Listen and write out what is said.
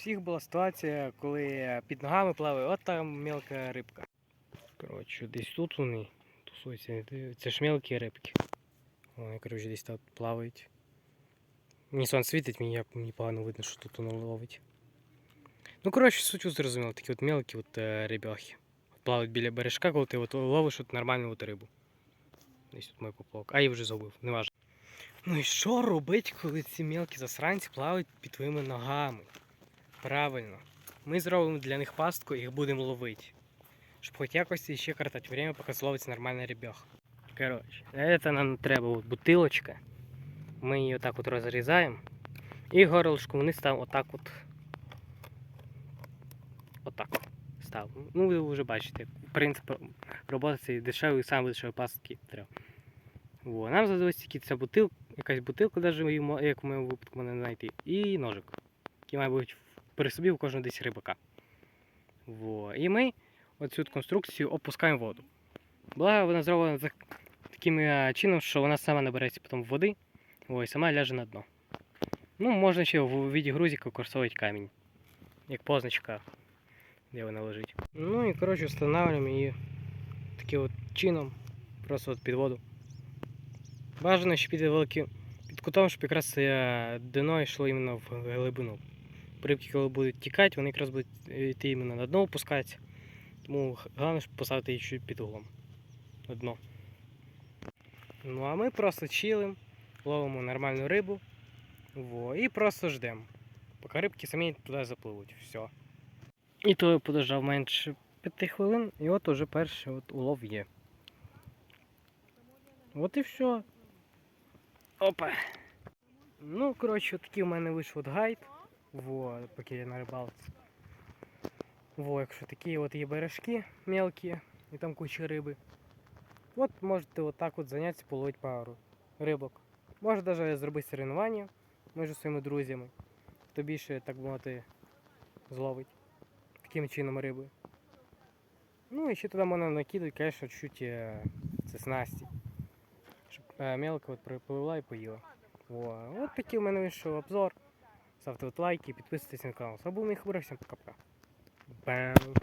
всіх була ситуація, коли під ногами плаває от там мелка рибка. Коротше, десь тут вони тусуються. Це ж мелкі рибки. Вони, коротше, десь тут плавають. Мені сон світить, мені мені погано видно, що тут воно ловить. Ну, коротше, суть ви зрозуміли, такі от мелкі от, е, рибахи. Плавають біля бережка, коли ти от ловиш от нормальну от рибу. Десь тут мій поплавок. А я вже забув, не важливо. Ну і що робить, коли ці мелкі засранці плавають під твоїми ногами? Правильно. Ми зробимо для них пастку і їх будемо ловити. Щоб хоч якось ще картати время, поки зловиться нормальна ребяха. Коротше, це нам треба от бутилочка. Ми її отак от розрізаємо. І горлышко вниз ставимо отак от. Отак. Ставимо. Ну, ви вже бачите, принцип роботи цієї дешевої, саме дешевої пастки треба. Во, нам задалось тільки ця бутилка, якась бутилка, навіть як в моєму випадку мене знайти, і ножик, який має бути при собі у кожного десь рибака. Во. І ми оцю конструкцію опускаємо воду. Благо вона зроблена таким е, чином, що вона сама набереться потім води, і сама ляже на дно. Ну, можна ще в віді грузика використовувати камінь, як позначка, де вона лежить. Ну і коротше встановлюємо її таким от чином, просто от під воду. Бажано, щоб під великим під кутом, щоб якраз це дно йшло іменно в глибину. Рибки, коли будуть тікати, вони якраз будуть йти іменно на дно опускатися. Тому головне, щоб поставити її чуть під углом. На дно. Ну а ми просто чилим, ловимо нормальну рибу. Во, і просто ждемо. Поки рибки самі туди запливуть. Все. І то я подождав менше 5 хвилин, і от уже перший от улов є. От і все. Опа. Ну, коротше, такий у мене вийшов гайд. Во, поки я на рибалці. Во, якщо такі от є бережки мелкі, і там куча риби. От можете отак от зайнятися, половити пару рибок. Можна навіть зробити соревнування між своїми друзями. Хто більше, так би мовити, зловить таким чином риби. Ну і ще туди можна накидати, звісно, чуть е, це снасті. Щоб е, мелко от припливла і поїла. Во. От такий у мене вийшов обзор. Ставте лайки, підписуйтесь на канал. З вами був мій всім пока-пока. Бам.